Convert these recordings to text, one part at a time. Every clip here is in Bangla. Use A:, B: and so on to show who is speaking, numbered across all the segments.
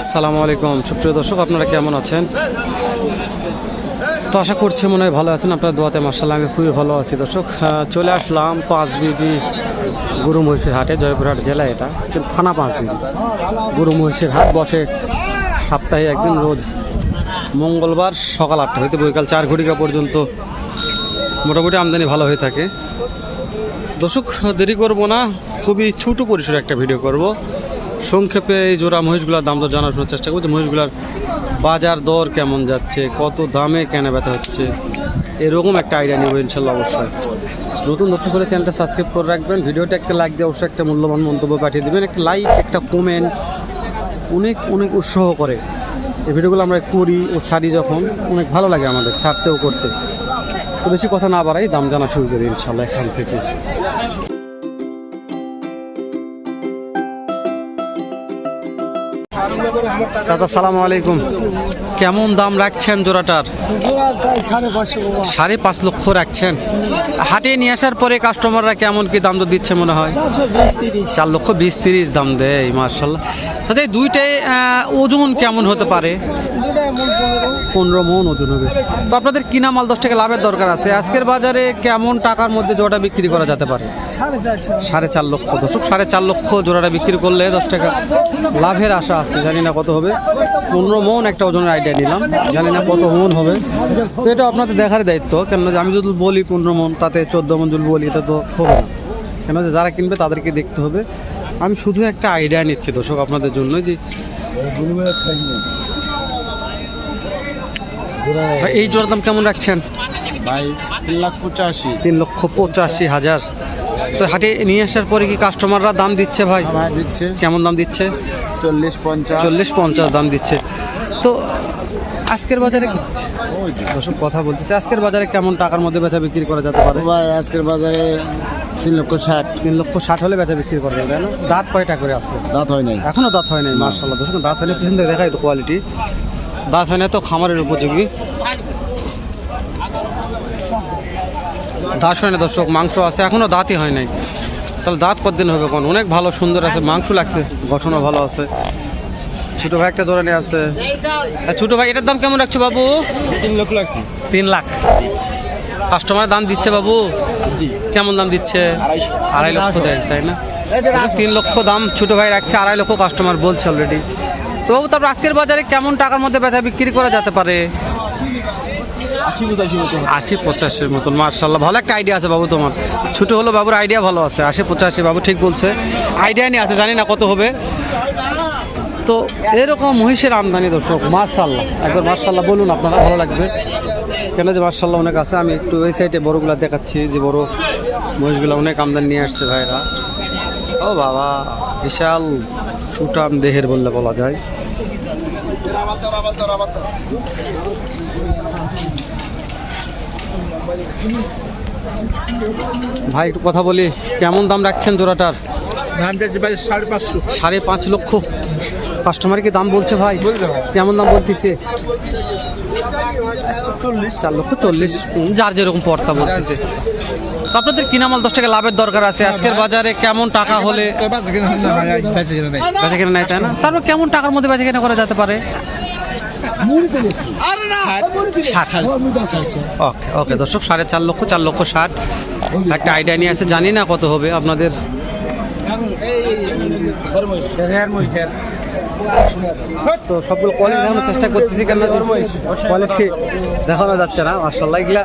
A: আসসালামু আলাইকুম। সুপ্রিয় দর্শক, আপনারা কেমন আছেন? তো আশা করছি মনে হয় ভালো আছেন। আপনার দোয়াতে মার্শাল্লাহ আমি খুবই ভালো আছি দর্শক। চলে আসলাম পাঁচ বিবি গুরু মহিষের হাটে, জয়পুরহাট জেলা এটা, কিন্তু থানা পাঁচ বিবি গুরু মহিষের হাট বসে সপ্তাহে একদিন রোজ মঙ্গলবার সকাল আটটা হইতে বৈকাল চার ঘটিকা পর্যন্ত মোটামুটি আমদানি ভালো হয়ে থাকে। দর্শক, দেরি করব না। খুবই ছোটো পরিসরে একটা ভিডিও করব। সংক্ষেপে এই জোড়া মহিষগুলোর দাম দর জানার চেষ্টা করছি মহিষগুলোর বাজার দর কেমন যাচ্ছে, কত দামে কেনা বেচা হচ্ছে, এরকম একটা আইডিয়া নেব ইনশাল্লাহ অবশ্যই। নতুন দর্শক হলে চ্যানেলটা সাবস্ক্রাইব করে রাখবেন, ভিডিওটা একটা লাইক দিয়ে অবশ্যই একটা মূল্যবান মন্তব্য পাঠিয়ে দেবেন, একটা লাইক একটা কমেন্ট অনেক অনেক উৎসাহ করে। এই ভিডিওগুলো আমরা করি ও সারি যখন, অনেক ভালো লাগে আমাদের ছাড়তেও করতে। তো বেশি কথা না বাড়াই, দাম জানা শুরু করি ইনশাল্লাহ এখান থেকে। চাচা, সালাম আলাইকুম। কেমন দাম রাখছেন জোড়াটার?
B: সাড়ে
A: পাঁচ লক্ষ রাখছেন। হাটে নিয়ে আসার পরে কাস্টমাররা কেমন কি দাম তো দিচ্ছে মনে হয়? চার লক্ষ বিশ তিরিশ দাম দেয় মার্শাল্লাহ তাতে দুইটাই ওজন কেমন হতে পারে?
B: পনেরো
A: মন ওজন হবে। তো আপনাদের কিনা মাল দশ টাকা লাভের দরকার আছে। আজকের বাজারে কেমন টাকার মধ্যে জোড়াটা বিক্রি করা যেতে পারে?
B: সাড়ে
A: চার লক্ষ। দশক সাড়ে চার লক্ষ জোড়াটা বিক্রি করলে দশ টাকা লাভের আশা আছে। জানি না কত হবে। পনেরো মন একটা ওজনের আইডিয়া নিলাম। জানি না কত মন হবে। তো এটা আপনাদের দেখার দায়িত্ব। কেন যে আমি যদি বলি পনেরো মন তাতে চোদ্দ মন যদি বলি এটা তো হবে না। কেন যে যারা কিনবে তাদেরকে দেখতে হবে। আমি শুধু একটা আইডিয়া নিচ্ছি দর্শক আপনাদের জন্য যে ভাই, এই জোড়ার দাম কেমন রাখছেন?
C: ভাই তিন লাখ পঁচাশি।
A: তিন লক্ষ পঁচাশি হাজার। তো হাটে নিয়ে আসার পরে কি কাস্টমাররা দাম দিচ্ছে ভাই?
C: ভাই দিচ্ছে।
A: কেমন দাম দিচ্ছে?
C: চল্লিশ পঞ্চাশ।
A: চল্লিশ পঞ্চাশ দাম দিচ্ছে। তো আজকের বাজারে। দর্শক কথা বলতেছে আজকের বাজারে কেমন টাকার মধ্যে বেচা বিক্রি করা যেতে পারে?
C: ভাই আজকের বাজারে তিন লক্ষ ষাট।
A: তিন লক্ষ ষাট হলে বেচা বিক্রি করা যাবে তাই না? দাঁত কয়টা করে আসছে
C: দাঁত হয় নাই।
A: এখনও দাঁত হয় নাই মার্শাল্লাহ দর্শক দাঁত হলে পিছন থেকে দেখায় কোয়ালিটি দাঁত হয় না তো খামারের উপযোগী। দাঁত হয় না দর্শক মাংস আছে এখনও দাঁতই হয় নাই। তাহলে দাঁত কতদিন হবে কোন? অনেক ভালো সুন্দর আছে মাংস লাগছে গঠনও ভালো আছে। ছোট ভাই একটা ধরনে আছে। আর ছোট ভাই এটার দাম কেমন রাখছো বাবু?
B: তিন লক্ষ লাগছে।
A: তিন লাখ। কাস্টমারের দাম দিচ্ছে বাবু? কেমন দাম দিচ্ছে? আড়াই লক্ষ দেয় তাই না? তিন লক্ষ দাম ছোট ভাই রাখছে আড়াই লক্ষ কাস্টমার বলছে অলরেডি তো বাবু তারপর আজকের বাজারে কেমন টাকার মধ্যে বেচা বিক্রি করা যেতে পারে?
B: আশি
A: পঁচাশির মতন মার্শাল্লাহ ভালো একটা আইডিয়া আছে বাবু তোমার। ছোট হলো বাবুর আইডিয়া ভালো আছে, আশি পঁচাশি, বাবু ঠিক বলছে। আইডিয়া নিয়ে আছে, জানি না কত হবে। তো এরকম মহিষের আমদানি দর্শক মার্শাল্লাহ একবার মার্শাল্লাহ বলুন আপনারা, ভালো লাগবে। কেন যে মার্শাল্লাহ অনেক আছে, আমি একটু ওই সাইডে বড়গুলা দেখাচ্ছি, যে বড় মহিষগুলো অনেক আমদানি নিয়ে আসছে ভাইরা। ও বাবা, বিশাল সুটাম দেহের বললে বলা যায়। ভাই একটু কথা বলি। কেমন দাম রাখছেন জোড়াটার?
B: ভাই সাড়ে পাঁচশো।
A: সাড়ে পাঁচ লক্ষ। কাস্টমার কি দাম বলছে ভাই? কেমন দাম বলতেছে?
B: চল্লিশ।
A: চার লক্ষ চল্লিশ। যার যেরকম পর্তা বলতেছে। তো আপনাদের কিনা মাল দশ টাকা লাভের দরকার আছে। আজকের বাজারে কেমন টাকা হলে বেচা কেনা নাই। তাই না? তারপর কেমন টাকার মধ্যে বেচা কেনা করা যেতে পারে? ওকে ওকে দর্শক সাড়ে চার লক্ষ চার লক্ষ ষাট। একটা আইডিয়া নিয়ে আছে জানি না কত হবে আপনাদের। তো সবগুলো কোয়ালিটি দেখানোর চেষ্টা করতেছি কেন কোয়ালিটি দেখানো যাচ্ছে না মার্শাল্লাহ এগুলা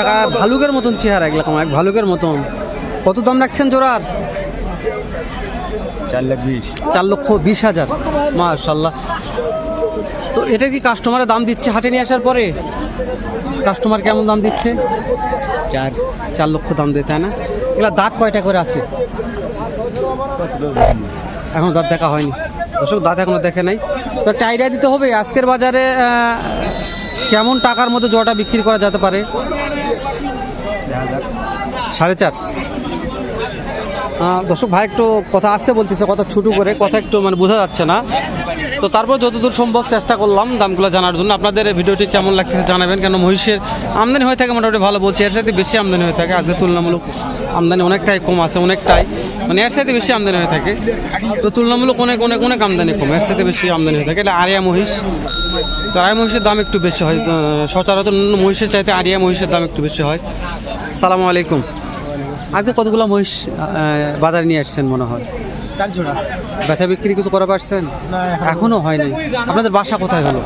A: টাকা ভালুকের মতন চেহারা এগুলা কম এক ভালুকের মতন। কত দাম রাখছেন জোড়ার?
C: চার লাখ বিশ।
A: চার লক্ষ বিশ হাজার মার্শাল্লাহ তো এটা কি কাস্টমারের দাম দিচ্ছে হাটে নিয়ে আসার পরে? কাস্টমার কেমন দাম দিচ্ছে?
C: চার।
A: চার লক্ষ দাম দেয় তাই না? এগুলা দাঁত কয়টা করে আছে? এখনও দাঁত দেখা হয়নি। দর্শক দাঁত এখনও দেখে নাই। তো একটা আইডিয়া দিতে হবে আজকের বাজারে কেমন টাকার মধ্যে জোয়াটা বিক্রি করা যেতে পারে? সাড়ে চার। দর্শক ভাই একটু কথা আসতে বলতেছে কথা ছুটু করে কথা একটু মানে বোঝা যাচ্ছে না। তো তারপর যতদূর সম্ভব চেষ্টা করলাম দামগুলো জানার জন্য। আপনাদের ভিডিওটি কেমন লাগছে জানাবেন, কেন মহিষের আমদানি হয়ে থাকে মোটামুটি ভালো বলছি, এর সাথে বেশি আমদানি হয়ে থাকে আজকে তুলনামূলক আমদানি অনেকটাই কম আছে, অনেকটাই। মানে এর সাথে বেশি আমদানি হয়ে থাকে। তো তুলনামূলক অনেক অনেক অনেক আমদানি কম, এর সাথে বেশি আমদানি হয়ে থাকে। এটা আরিয়া মহিষ। তো আরিয়া মহিষের দাম একটু বেশি হয় সচরাচর মহিষের চাইতে আরিয়া মহিষের দাম একটু বেশি হয়। সালামু আলাইকুম। আজকে কতগুলো মহিষ বাজারে নিয়ে আসছেন মনে হয়?
B: চার জোড়া
A: বেচা বিক্রি কিছু করা পারছেন? এখনও হয়নি। আপনাদের বাসা কোথায় হলো?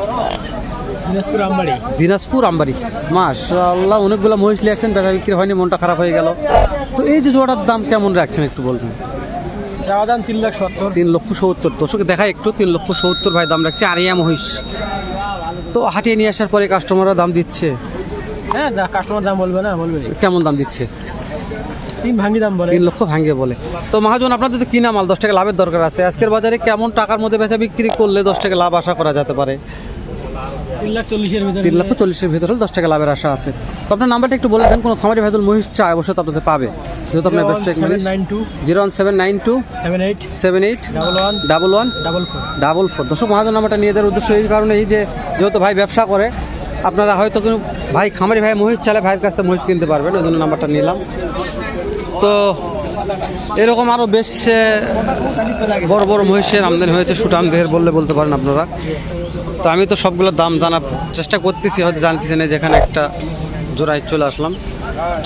B: দিনাজপুর আমবাড়ি।
A: দিনাজপুর আমবাড়ি। মাশাআল্লাহ অনেকগুলো মহিষ নিয়ে আসছেন বেচা বিক্রি হয়নি মনটা খারাপ হয়ে গেল। তো এই যে জোড়ার দাম কেমন রাখছেন একটু বলবেন?
B: চাওয়া দাম তিন লাখ সত্তর।
A: তিন লক্ষ সত্তর। দর্শক দেখা একটু তিন লক্ষ সত্তর ভাই দাম রাখছে আরিয়া মহিষ। তো হাটিয়ে নিয়ে আসার পরে কাস্টমাররা দাম দিচ্ছে?
B: হ্যাঁ যা কাস্টমার দাম বলবে না বলবে।
A: কেমন দাম দিচ্ছে?
B: তিন ভাঙ্গি দাম বলে।
A: তিন লক্ষ ভাঙিয়ে বলে। তো মহাজন কিনা মাল দশ টাকা লাভের দরকার আছে। আজকের বাজারে কেমন টাকার মধ্যে বেচা বিক্রি করলে দশ টাকা লাভ আশা করা যেতে পারে?
B: তিন
A: লক্ষ চল্লিশের ভিতরে দশ টাকা লাভের আশা আছে। তো আপনার নাম্বারটা একটু বলে দেন কোনো খামারি ভাইদুল মহিষ চায় অবশ্যই আপনাদের পাবে। যেহেতু আপনার zero one seven nine two.
B: Seven eight.
A: Seven eight.
B: Double one.
A: Double one.
B: Double four.
A: Double four. দর্শক মহাজন নাম্বারটা নিয়ে দেওয়ার উদ্দেশ্য এই কারণে এই যে যেহেতু ভাই ব্যবসা করে আপনারা হয়তো কোনো ভাই খামারি ভাই মহিষ চালে ভাইয়ের কাছ থেকে মহিষ কিনতে পারবেন ওই জন্য নাম্বারটা নিলাম। তো এরকম আরও বেশ বড় বড় মহিষের আমদানি হয়েছে সুটাম দেহের বললে বলতে পারেন আপনারা। তো আমি তো সবগুলোর দাম জানার চেষ্টা করতেছি হয়তো জানতেছি না যেখানে একটা জোড়ায় চলে আসলাম।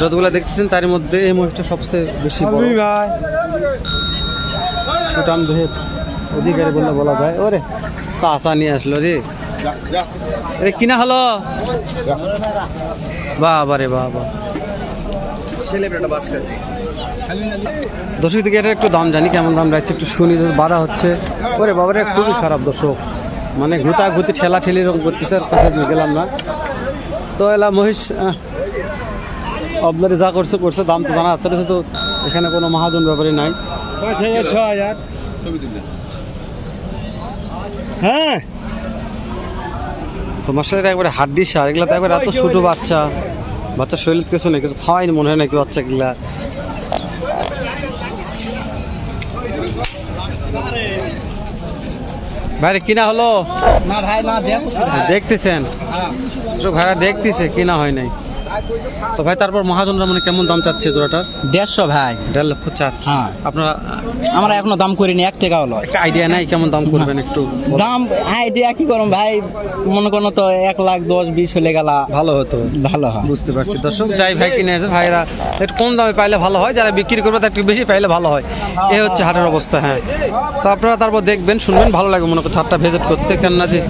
A: যতগুলো দেখতেছেন তার মধ্যে এই মহিষটা সবচেয়ে বেশি
B: ভাই।
A: সুটাম দেহের অধিকারী বললে বলা যায়। ওরে চাচা নিয়ে আসলো রে। এ কিনা হলো? বাবা রে বাবা। দর্শক থেকে এটা একটু দাম জানি কেমন দাম রাখছে একটু শুনি বাধা হচ্ছে। ওরে বাবারে খুবই খারাপ দর্শক। মানে ঘুতা ঘুতি ঠেলা ঠেলি এরকম করতেছে আর কাছে নিয়ে গেলাম না। তো এলা মহিষ আপনারে যা করছে করছে দাম তো জানা যাচ্ছে তো এখানে কোনো মহাজন ব্যাপারে নাই।
B: পাঁচ হাজার ছ হাজার।
A: হ্যাঁ তোমার সাথে একবারে হাড্ডি সার এগুলো তো একবার এত ছোট বাচ্চা। বাচ্চা শরীর কিছু নেই কিছু খাওয়াইনি মনে হয় নাকি বাচ্চাগুলা। ভাইরে কিনা হলো?
B: না ভাই না
A: দেখতেছেন? তো ভাইরা দেখতেছে কিনা হয় নাই। তো ভাই তারপর মহাজনরা মানে কেমন দাম চাচ্ছে জোড়াটার?
D: দেড়শো ভাই।
A: দেড় লক্ষ চাচ্ছে।
D: হ্যাঁ।
A: আপনারা
D: আমরা এখনও দাম করিনি এক টাকা হলো
A: একটা আইডিয়া নাই কেমন দাম করবেন একটু বলেন।
D: দাম আইডিয়া কি করুন ভাই? মনে করো তো এক লাখ দশ বিশ হলে গেলা।
A: ভালো হতো।
D: ভালো হয়।
A: বুঝতে পারছি। দর্শক যাই ভাই কিনে আছে ভাইরা একটু কম দামে পাইলে ভালো হয় যারা বিক্রি করবে তার একটু বেশি পাইলে ভালো হয়। এ হচ্ছে হাটের অবস্থা হ্যাঁ। তো আপনারা তারপর দেখবেন শুনবেন ভালো লাগবে মনে করছে হাটটা ভিজিট করতে। কেননা যে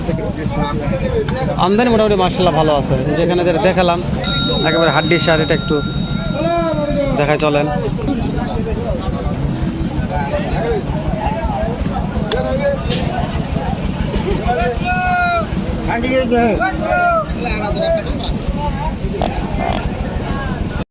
A: আমদানি মোটামুটি মার্শাল্লাহ ভালো আছে। যেখানে যেটা দেখালাম একেবারে হাড্ডি সার এটা একটু দেখায় চলেন।